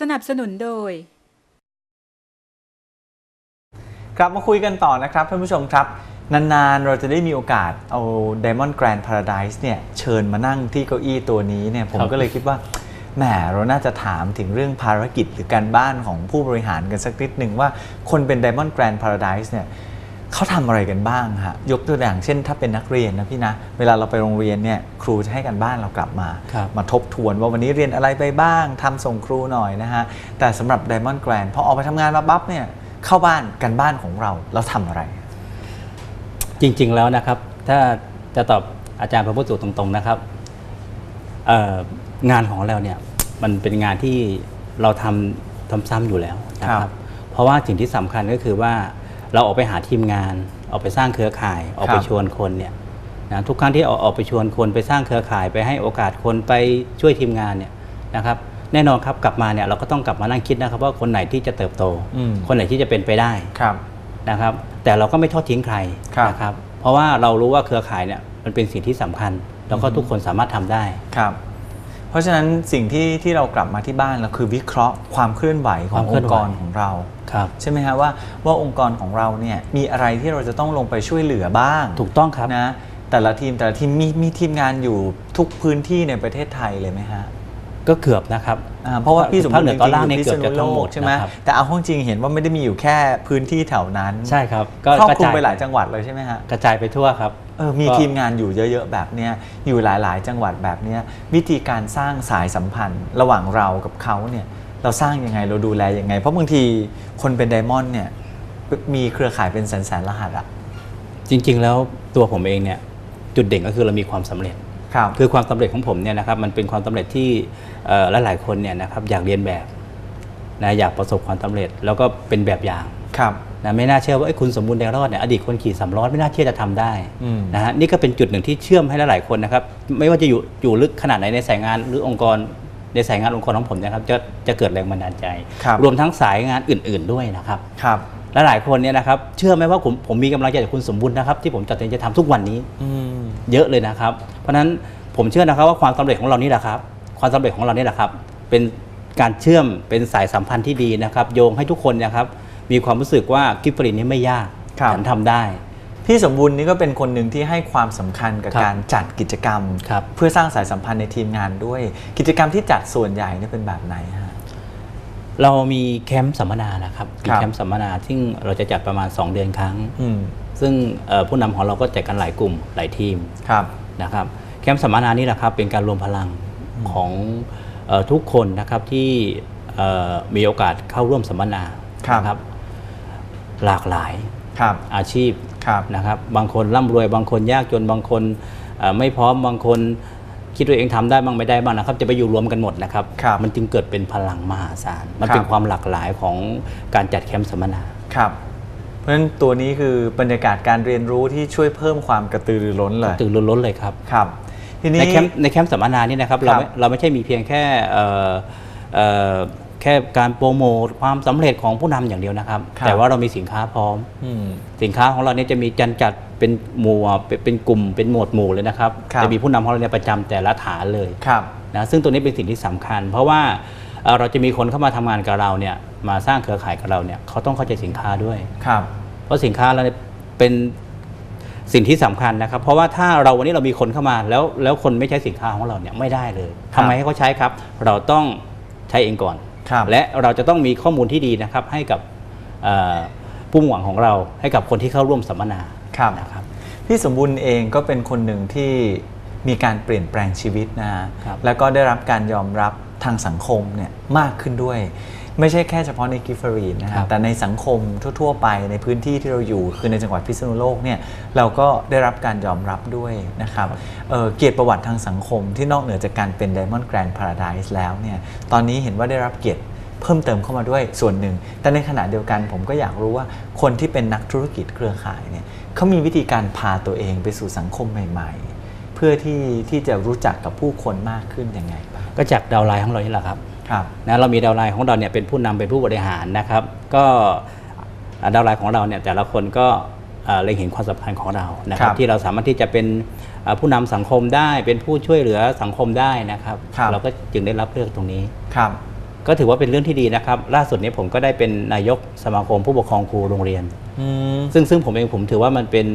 สนับสนุนโดย กลับมาคุยกันต่อนะครับท่านผู้ชมครับ นาน ๆ เราจะได้มีโอกาสเอา Diamond Grand Paradise เนี่ยเชิญมานั่งที่เก้าอี้ตัวนี้เนี่ยผมครับก็เลยคิดว่าแหมเราน่าจะถามถึงเรื่องภารกิจหรือการบ้านของผู้บริหารกันสักนิดหนึ่งว่าคนเป็น Diamond Grand Paradise เนี่ย เขาทำอะไรกันบ้างฮะยกตัวอย่างเช่น ถ้าเป็นนักเรียนนะพี่นะเวลาเราไปโรงเรียนเนี่ยครูจะให้กันบ้านเรากลับมาครับมาทบทวนว่าวันนี้เรียนอะไรไปบ้างทำส่งครูหน่อยนะฮะแต่สำหรับ Diamond Grand พอออกไปทำงานมาปั๊บเนี่ยเข้าบ้านกันบ้านของเราเราทำอะไร จริงๆแล้วนะครับ ถ้าจะตอบอาจารย์พระพุทธสุตรงๆนะครับเอ่องานของเราเนี่ยมันเป็นงานที่เราทำทำซ้ำอยู่แล้วนะคครัรับบเพราะว่าสิ่งที่สำคัญก็คือว่า เราออกไปหาทีมงาน ออกไปสร้างเครือข่าย ออกไปครับชวนคนเนี่ยนะทุกครั้งที่ออกออกไปชวนคนไปสร้างเครือข่ายไปให้โอกาสคนไปช่วยทีมงานเนี่ยนะครับแน่นอนครับกลับมาเนี่ยเราก็ต้องกลับมานั่งคิดนะครับว่าคนไหนที่จะเติบโตอืมคนไหนที่จะเป็นไปได้ครับนะครับ แต่เราก็ไม่ทอดทิ้งใครครับนะครับ เพราะว่าเรารู้ว่าเครือข่ายเนี่ยมันเป็นสิ่งที่สำคัญ แล้วก็ทุกคนสามารถทำได้ครับ เพราะฉะนั้นสิ่งที่ที่เรากลับมาที่บ้านเราคือวิเคราะห์ความเคลื่อนไหวของความเคอลื่องนค์ไหวกรของเราครับใช่ไหมฮะว่าว่าองค์กรของเราเนี่ยมีอะไรที่เราจะต้องลงไปช่วยเหลือบ้าง ถูกต้องครับนะแต่ละทีมแต่ละทีมมีมีทีมงานอยู่ทุกพื้นที่ในประเทศไทยเลยไหมฮะ ก็เกือบนะครับอ่าเพราะว่าพี่สมภาบูครเหนืณ์อตอนล่างเนี่ยจริๆเกือบจะทั้งหมดใช่ไหมนะครับ แต่เอาห้องจริงเห็นว่าไม่ได้มีอยู่แค่พื้นที่แถวนั้นใช่ครับครอบคลุมกะจไปหลายจังหวัดเลยใช่ไหมฮะกระจายไปทั่วครับ เออมีก็ ทีมงานอยู่เยอะๆแบบเนี้ยอยู่หลายๆ จังหวัดแบบเนี้ยวิธีการสร้างสายสัมพันธ์ ระหว่างเรากับเขาเนี่ยเราสร้างยังไงเราดูแลยังไง เพราะบางทีคนเป็นไดมอนด์เนี่ยมีเครือข่ายเป็นแสนๆรหัสอะ จริง ๆ แล้วตัวผมเองเนี่ยจุดเด่นก็คือเรามีความสำเร็จ ครับคือความสำเร็จของผมเนี่ยนะครับมันเป็นความสำเร็จที่เอ่อหลายๆคนเนี่ยนะครับอยากเรียนแบบนะอยากประสบความสำเร็จแล้วก็เป็นแบบอย่างครับนะไม่น่าเชื่อว่าเอ้ยคุณสมบูรณ์แดงรอดเนี่ยอดีตคนขี่สามล้อไม่น่าเชื่อจะทำได้อืมนะฮะนี่ก็เป็นจุดหนึ่งที่เชื่อมให้หลายๆคนนะครับไม่ว่าจะอยู่อยู่ลึกขนาดไหนในสายงานหรือองค์กรในสายงานองค์กรของผมนะครับจะจะเกิดแรงบันดาลใจครับรวมทั้งสายงานอื่น ๆด้วยนะครับครับและหลายคนเนี่ยนะครับเชื่อไหมว่าผมผมมีกำลังใจจากคุณสมบูรณ์นะครับที่ผมตัดสินใจทำทุกวันนี้อืม เยอะเลยนะครับ เพราะฉะนั้นผมเชื่อนะครับว่าความสำเร็จของเรานี่แหละครับ ความสำเร็จของเรานี่แหละครับ เป็นการเชื่อมเป็นสายสัมพันธ์ที่ดีนะครับ โยงให้ทุกคนนะครับ มีความรู้สึกว่ากิฟต์ฟรีนี้ไม่ยากครับฉันทำได้พี่สมบูรณ์นี่ก็เป็นคนหนึ่งที่ให้ความสำคัญกับครับการจัดกิจกรรมครับเพื่อสร้างสายสัมพันธ์ในทีมงานด้วย กิจกรรมที่จัดส่วนใหญ่เนี่ยเป็นแบบไหนฮะ เรามีแคมป์สัมมนานะครับมีครับแคมป์สัมมนาซึ่งเราจะจัดประมาณ 2 เดือนครั้งอืมซึ่งเอ่อผู้นำของเราก็จัดกันหลายกลุ่มหลายทีมครับนะครับแคมป์สัมมนานี่แหละครับเป็นการรวมพลังของเออทุกคนนะครับที่เอ่อมีโอกาสเข้าร่วมสัมมนาครับนะหลากหลายครับอาชีพครับนะครับ บางคนร่ำรวย บางคนยากจนบางคนเอ่อไม่พร้อมบางคน คิดตัวเองทำได้บ้างไม่ได้บ้างนะครับ จะไปอยู่รวมกันหมดนะครับครับมันจึงเกิดเป็นพลังมหาศาล มันครับเป็นความหลากหลายของการจัดแคมป์สัมมนาครับเพราะฉะนั้นตัวนี้คือบรรยากาศการเรียนรู้ที่ช่วยเพิ่มความกระตือรือร้นเลยตื่นล้นๆเลยครับครับทีนี้ในแคมป์ในแคมป์สัมมนานี่นะครับคเรารับไม่เราไม่ใช่มีเพียงแค่เอ่อเอ่อแค่การโปรโมทความสำเร็จของผู้นำอย่างเดียวนะครับครับแต่ว่าเรามีสินค้าพร้อมอืมสินค้าของเราเนี่ยจะมีจันจัด เป็นหมู่อะเป็นเป็นกลุ่มเป็นหมวดหมู่เลยนะครับครับจะมีผู้นำของเราเนี่ยประจำแต่ละฐานเลยครับนะซึ่งตัวนี้เป็นสิ่งที่สำคัญ เพราะว่าเอ่อเราจะมีคนเข้ามาทำงานกับเราเนี่ยมาสร้างเครือข่ายกับเราเนี่ยเขาต้องเข้าใจสินค้าด้วยครับเพราะสินค้าเราเนี่ยเป็นสิ่งที่สำคัญนะครับ เพราะว่าถ้าเราวันนี้เรามีคนเข้ามาแล้วแล้วคนไม่ใช้สินค้าของเราเนี่ยไม่ได้เลยครัทำบไมให้เขาใช้ครับ เราต้องใช้เองก่อนครับและเราจะต้องมีข้อมูลที่ดีนะครับให้กับเอ่อผู้หวังของเราให้กับคนที่เข้าร่วมสัมมนา ครับนะครับพี่สมบูรณ์เองก็เป็นคนหนึ่งที่มีการเปลี่ยนแปลงชีวิตนะฮะครับแล้วก็ได้รับการยอมรับทางสังคมเนี่ยมากขึ้นด้วย ไม่ใช่แค่เฉพาะในกิฟฟรีนนะครัฮะบแต่ในสังคมทั่ว ๆ ไปในพื้นที่ที่เราอยู่คือในจังหวัดพิษณุโลกเนี่ยเราก็ได้รับการยอมรับด้วยนะครับเอ่อเกียรติประวัติทางสังคมที่นอกเหนือจากการเป็น Diamond Grand Paradise แล้วเนี่ยตอนนี้เห็นว่าได้รับเกียรติเพิ่มเติมเข้ามาด้วยส่วนหนึ่ง แต่ในขณะเดียวกันผมก็อยากรู้ว่าคนที่เป็นนักธุรกิจเครือข่ายเนี่ย เขามีวิธีการพาตัวเองไปสู่สังคมใหม่ ๆ เพื่อที่ที่จะรู้จักกับผู้คนมากขึ้นยังไงบ้างก็จากดาวน์ไลน์ของเรานี่แหละครับครับนะเรามีดาวน์ไลน์ของเราเนี่ยเป็นผู้นำเป็นผู้บริหารนะครับ ก็อ่าดาวน์ไลน์ของเราเนี่ยแต่ละคนก็อ่าเล็งเห็นความสำคัญของเรานะครัครับบที่เราสามารถที่จะเป็นอ่าผู้นำสังคมได้เป็นผู้ช่วยเหลือสังคมได้นะครับครับเราก็จึงได้รับเลือกตรงนี้ครับ ก็ถือว่าเป็นเรื่องที่ดีนะครับ ล่าสุดนี้ผมก็ได้เป็นนายกสมาคมผู้ปกครองครูโรงเรียน อืม ซึ่งซึ่งผมเองผมถือว่ามันเป็น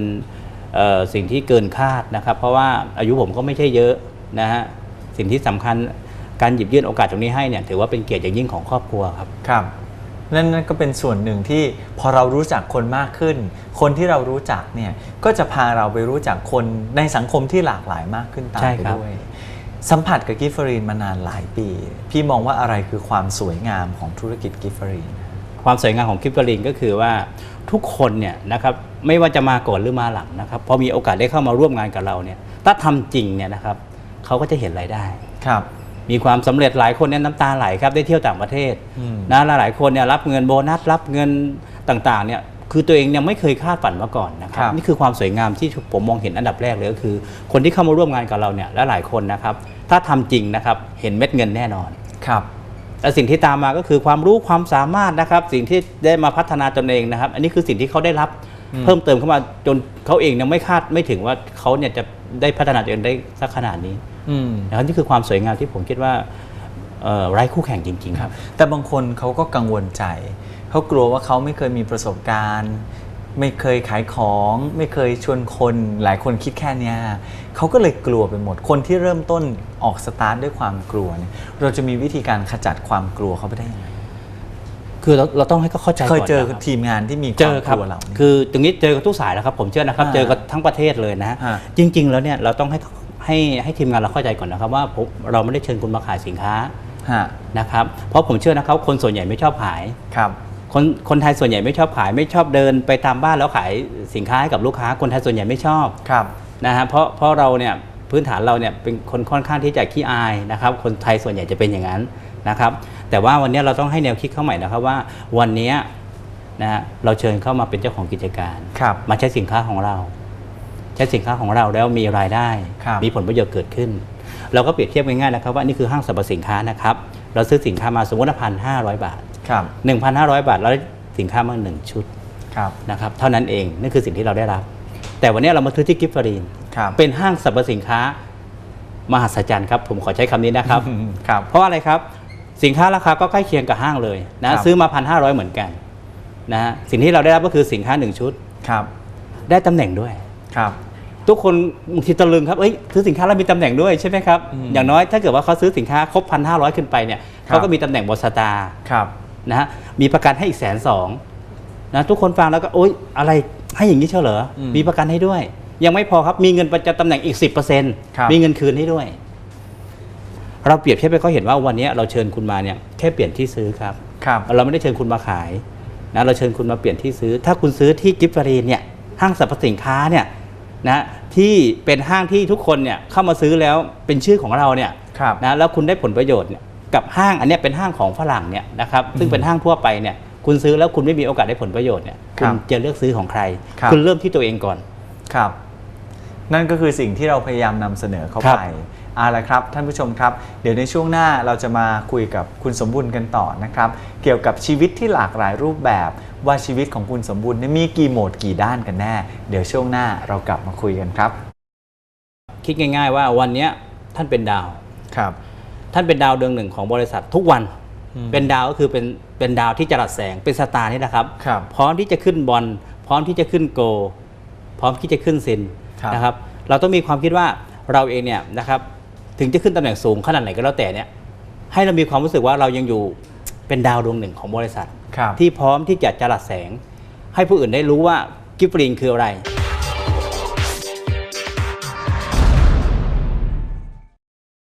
เอ่อสิ่งที่เกินคาดนะครับ เพราะว่าอายุผมก็ไม่ใช่เยอะนะฮะสิ่งที่สำคัญการหยิบยื่นโอกาสตรงนี้ให้เนี่ยถือว่าเป็นเกียรติอย่างยิ่งของครอบครัวครับ ครับนั่นนั่นก็เป็นส่วนหนึ่งที่พอเรารู้จักคนมากขึ้น คนที่เรารู้จักเนี่ยก็จะพาเราไปรู้จักคนในสังคมที่หลากหลายมากขึ้นตามใช่ไปครับ ด้วย สัมผัสกับกิฟเฟอรีนมานานหลายปี พี่มองว่าอะไรคือความสวยงามของธุรกิจกิฟเฟอรีนความสวยงามของคลิปเปอร์ลินก็คือว่าทุกคนเนี่ยนะครับไม่ว่าจะมาก่อนหรือมาหลังนะครับพอมีโอกาสได้เข้ามาร่วมงานกับเราเนี่ยถ้าทำจริงเนี่ยนะครับเขาก็จะเห็นรายได้ครับ มีความสำเร็จหลายคนเนี่ยน้ำตาไหลครับได้เที่ยวต่างประเทศอืมนะหลายๆคนเนี่ยรับเงินโบนัสรับเงินต่างๆเนี่ยคือตัวเองยังไม่เคยคาดฝันมาก่อนนะครับครับนี่คือความสวยงามที่ผมมองเห็นอันดับแรกเลยก็คือ คนที่เข้ามาร่วมงานกับเราเนี่ยและหลายคนนะครับ ถ้าทำจริงนะครับเห็นเม็ดเงินแน่นอนครับและสิ่งที่ตามมาก็คือความรู้ความสามารถนะครับ สิ่งที่ได้มาพัฒนาตนเองนะครับ อันนี้คือสิ่งที่เขาได้รับอืมเพิ่มเติมเข้ามาจนเขาเองยังไม่คาดไม่ถึงว่าเขาเนี่ยจะได้พัฒนาตัวเองได้สักขนาดนี้อืมนะครับนี่คือความสวยงามที่ผมคิดว่าเอ่อไร้คู่แข่งจริง ๆ ครับ แต่บางคนเขาก็กังวลใจเขากลัวว่าเขาไม่เคยมีประสบการณ์ ไม่เคยขายของ ไม่เคยชวนคนหลายคนคิดแค่เนี้ยเขาก็เลยกลัวไปหมด คนที่เริ่มต้นออกสตาร์ทด้วยความกลัวเนี่ยเราจะมีวิธีการขจัดความกลัวเขาไปได้ยังไงคือเราเราต้องให้เขาเข้าใจเคยเจอก่นนะครับ ทีมงานที่มีคเจวามอกครับลัวเหล่านี้ คือตรงนี้เจอกับทุกสายแล้วครับผมเชื่อนะครับอ่าเจอกับทั้งประเทศเลยนะฮะฮะจริง ๆ แล้วเนี่ยเราต้องให้ให้ให้ทีมงานเราเข้าใจก่อนนะครับว่าผมเราไม่ได้เชิญคุณมาขายสินค้าฮะนะครับเพราะผมเชื่อนะครับคนส่วนใหญ่ไม่ชอบขาย ครับ คนคนไทยส่วนใหญ่ไม่ชอบขายไม่ชอบเดินไปตามบ้านแล้วขายสินค้าให้กับลูกค้า คนไทยส่วนใหญ่ไม่ชอบครับนะฮะเพราะเพราะเราเนี่ยพื้นฐานเราเนี่ยเป็นคนค่อนข้างที่จะขี้อายนะครับ คนไทยส่วนใหญ่จะเป็นอย่างนั้นนะครับ แต่ว่าวันนี้เราต้องให้แนวคิดเข้าใหม่นะครับว่าวันนี้นะฮะเราเชิญเข้ามาเป็นเจ้าของกิจการครับมาใช้สินค้าของเรา ใช้สินค้าของเราแล้วมีรายได้ครับมีผลประโยชน์เกิดขึ้น เราก็เปรียบเทียบง่ายๆนะครับว่านี่คือห้างสรรพสินค้านะครับ เราซื้อสินค้ามาสมมติพันห้าร้อยบาทครับ 1,500 บาทแล้วได้สินค้ามาหนึ่งชุดครับนะครับเท่านั้นเองนั่นคือสิ่งที่เราได้รับ แต่วันนี้เรามาซื้อที่กิฟฟรีนครับเป็นห้างสรรพสินค้ามหัศจรรย์ครับผมขอใช้คำนี้นะครับอืมครับเพราะอะไรครับสินค้าราคาก็ใกล้เคียงกับห้างเลยครันะบซื้อมาพันห้าร้อยเหมือนกันนะฮะสิ่งที่เราได้รับก็คือสินค้าหนึ่งชุดครับ ได้ตำแหน่งด้วยครับ ทุกคนบางทีตะลึงครับเอ้ยซื้อสินค้าแล้วมีตำแหน่งด้วยใช่ไหมครับอืมอย่างน้อยถ้าเกิดว่าเขาซื้อสินค้าครบพันห้าร้อยขึ้นไปเนี่ยครับเขาก็มีตำแหน่งบนสตาร์ครับ นะฮะมีประกันให้อีกแสนสองนะทุกคนฟังแล้วก็โอ๊ยอะไรให้อย่างนี้เชียวเหรออืมมีประกันให้ด้วย ยังไม่พอครับมีเงินประจำตำแหน่งอีก10%ครับมีเงินคืนให้ด้วย เราเปรียบเทียบให้เขาเห็นว่าวันนี้เราเชิญคุณมาเนี่ยแค่เปลี่ยนที่ซื้อครับ ครับ เราไม่ได้เชิญคุณมาขายนะเราเชิญคุณมาเปลี่ยนที่ซื้อ ถ้าคุณซื้อที่กิฟฟรีนเนี่ยห้างสรรพสินค้าเนี่ยนะที่เป็นห้างที่ทุกคนเนี่ยเข้ามาซื้อแล้วเป็นชื่อของเราเนี่ยครับ นะแล้วคุณได้ผลประโยชน์เนี่ย กับห้างอันเนี้ยเป็นห้างของฝรั่งเนี่ยนะครับซึ่งเป็นห้างทั่วไปเนี่ยคุณซื้อแล้วคุณไม่มีโอกาสได้ผลประโยชน์เนี่ยครัคุบณจะเลือกซื้อของใครครับณเริ่มที่ตัวเองก่อนครับ นั่นก็คือสิ่งที่เราพยายามนำเสนอเข้าครับไปเอาละครับท่านผู้ชมครับ เดี๋ยวในช่วงหน้าเราจะมาคุยกับคุณสมบูรณ์กันต่อนะครับ เกี่ยวกับชีวิตที่หลากหลายรูปแบบ ว่าชีวิตของคุณสมบูรณ์เนี่ยมีกี่โหมดกี่ด้านกันแน่ เดี๋ยวช่วงหน้าเรากลับมาคุยกันครับ คิดง่าย ๆ ว่าวันเนี้ยท่านเป็นดาวครับ ท่านเป็นดาวดวงหนึ่งของบริษัททุกวันอืมเป็นดาวก็คือเป็นเป็นดาวที่จะรัดแสงเป็นสตาร์นี่นะครับ ครับ พร้อมที่จะขึ้นบอลพร้อมที่จะขึ้นโกพร้อมที่จะขึ้นซินครับ นะครับ เราต้องมีความคิดว่าเราเองเนี่ยนะครับถึงจะขึ้นตำแหน่งสูงขนาดไหนก็แล้วแต่เนี่ยให้เรามีความรู้สึกว่าเรายังอยู่เป็นดาวดวงหนึ่งของบริษัท ครับ ที่พร้อมที่จะจรัสแสง ให้ผู้อื่นได้รู้ว่ากิฟต์ฟรีนคืออะไร